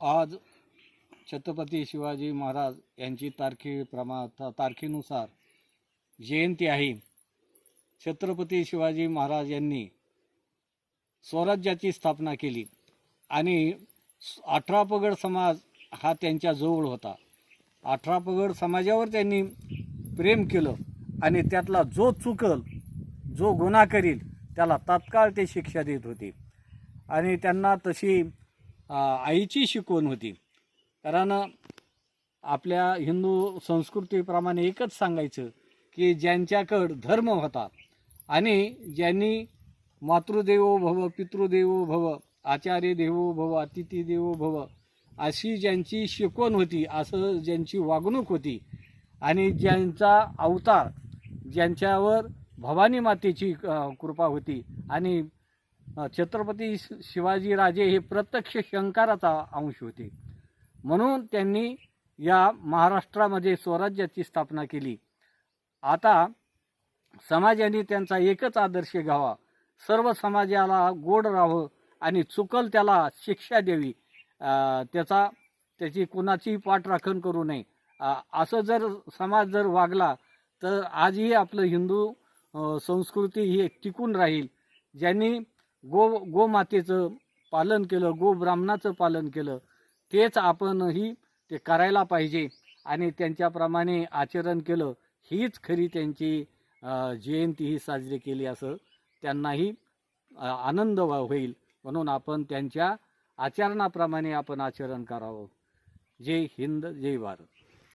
आज छत्रपती शिवाजी महाराज यांची तारखेप्रमा प्रमा तारखेनुसार जयंती आहे. छत्रपती शिवाजी महाराज यांनी स्वराज्याची स्थापना केली आणि अठरा पगड समाज हा त्यांच्या जवळ होता. अठरा पगड समाजावर त्यांनी प्रेम केलं आणि त्यातला जो चुकल जो गुन्हा करील त्याला तात्काळ ते शिक्षा देत होते. आणि त्यांना तशी आईची शिकवण होती. कारण आपल्या हिंदू संस्कृतीप्रमाणे एकच सांगायचं की ज्यांच्याकडं धर्म होता आणि ज्यांनी मातृदेवो भव पितृदेवो भव आचार्य देवो भव अतिथी देवो भव अशी ज्यांची शिकवण होती असं ज्यांची वागणूक होती आणि ज्यांचा अवतार ज्यांच्यावर भवानी मातेची कृपा होती आणि छत्रपती शिवाजीराजे हे प्रत्यक्ष शंकराचा अंश होते. म्हणून त्यांनी या महाराष्ट्रामध्ये स्वराज्याची स्थापना केली. आता समाजाने त्यांचा एकच आदर्श घ्यावा. सर्व समाजाला गोड राहावं आणि चुकल त्याला शिक्षा द्यावी. त्याचा त्याची कुणाचीही पाठराखण करू नये. असं जर समाज जर वागला तर आजही आपलं हिंदू संस्कृती ही टिकून राहील. ज्यांनी गो गोमातेचं पालन केलं गो ब्राह्मणाचं पालन केलं तेच आपणही ते करायला पाहिजे आणि त्यांच्याप्रमाणे आचरण केलं हीच खरी त्यांची जयंती ही साजरी केली असं त्यांनाही आनंद व्हा- होईल. म्हणून आपण त्यांच्या आचरणाप्रमाणे आपण आचरण करावं. जय हिंद जय भारत.